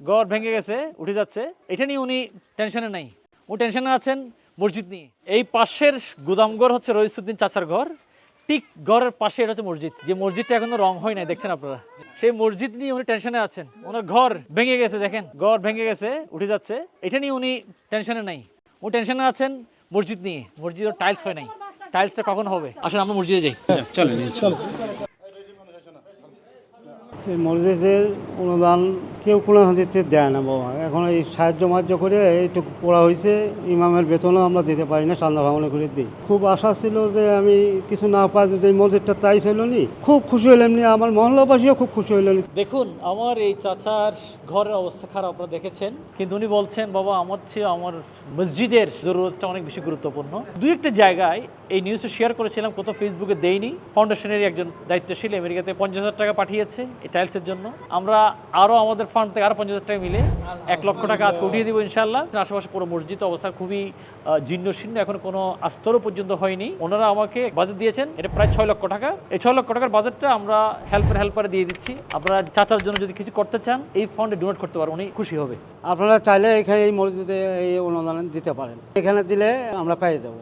গড় ভেঙে গেছে উঠে যাচ্ছে। এটা নিয়ে উনি টেনশনে নাই। উনি টেনশনে আছেন মসজিদ নিয়ে। এই পাশের গুদামঘর হচ্ছে রইসুদ্দিন চাচার ঘর। ঠিক ঘরের পাশে এটা হচ্ছে মসজিদ। যে মসজিদটা এখনও রং হয় নাই দেখছেন আপনারা? সেই মসজিদ নিয়ে উনি টেনশনে আছেন। ওনার ঘর ভেঙে গেছে দেখেন। ঘর ভেঙে গেছে উঠে যাচ্ছে। এটা নিয়ে উনি টেনশনে নাই। উনি টেনশনে আছেন মসজিদ নিয়ে। মসজিদ মসজিদের টাইলস হয় নাই। টাইলসটা কখন হবে? আসলে আমরা মসজিদে যাই। এই মসজিদের অনুদান কেউ কোনো হাতিতে দেয় না বাবা। এখন এই সাহায্য মাহায্য করে এইটুকু পড়া হয়েছে, ইমামের বেতনও আমরা দিতে পারি না সান্দা ভাঙনে করে দিই। খুব আশা ছিল যে আমি কিছু না পাই যে মসজিদটা তাই ছিল নি, খুব খুশি হইলাম নি, আমার মহল্লাবাসীও খুব খুশি হইলেন দেখুন, আমার এই চাচার ঘরের অবস্থা খারাপ, আপনারা দেখেছেন। কিন্তু উনি বলছেন, বাবা, আমার চেয়ে আমার মসজিদের জরুরতটা অনেক বেশি গুরুত্বপূর্ণ। দুই একটা জায়গায় এই নিউজটা শেয়ার করেছিলাম, কোথাও ফেসবুকে দেইনি। ফাউন্ডেশনের একজন দায়িত্বশীল, আমেরিকাতে পঞ্চাশ হাজার টাকা পাঠিয়েছে এই টাইলসের জন্য। আমরা আরও আমাদের ফান্ড থেকে আরও পঞ্চাশ হাজার টাকা মিলে এক লক্ষ টাকা আজকে উঠিয়ে দিব ইনশাল্লাহ আশেপাশে পুরো মসজিদ অবস্থা খুবই আহ, জীর্ণ শীর্ণ এখন কোনো আস্তরও পর্যন্ত হয়নি। ওনারা আমাকে বাজেট দিয়েছেন এটা প্রায় ছয় লক্ষ টাকা। এই ছয় লক্ষ টাকার বাজেটটা আমরা হেল্পের হেল্পারে দিয়ে দিচ্ছি। আপনারা চাচার জন্য যদি কিছু করতে চান এই ফান্ডে ডোনেট করতে পারেন উনি খুশি হবে। আপনারা চাইলে এখানে এই মসজিদে এই অনুদান দিতে পারেন। এখানে দিলে আমরা পেয়ে দেবো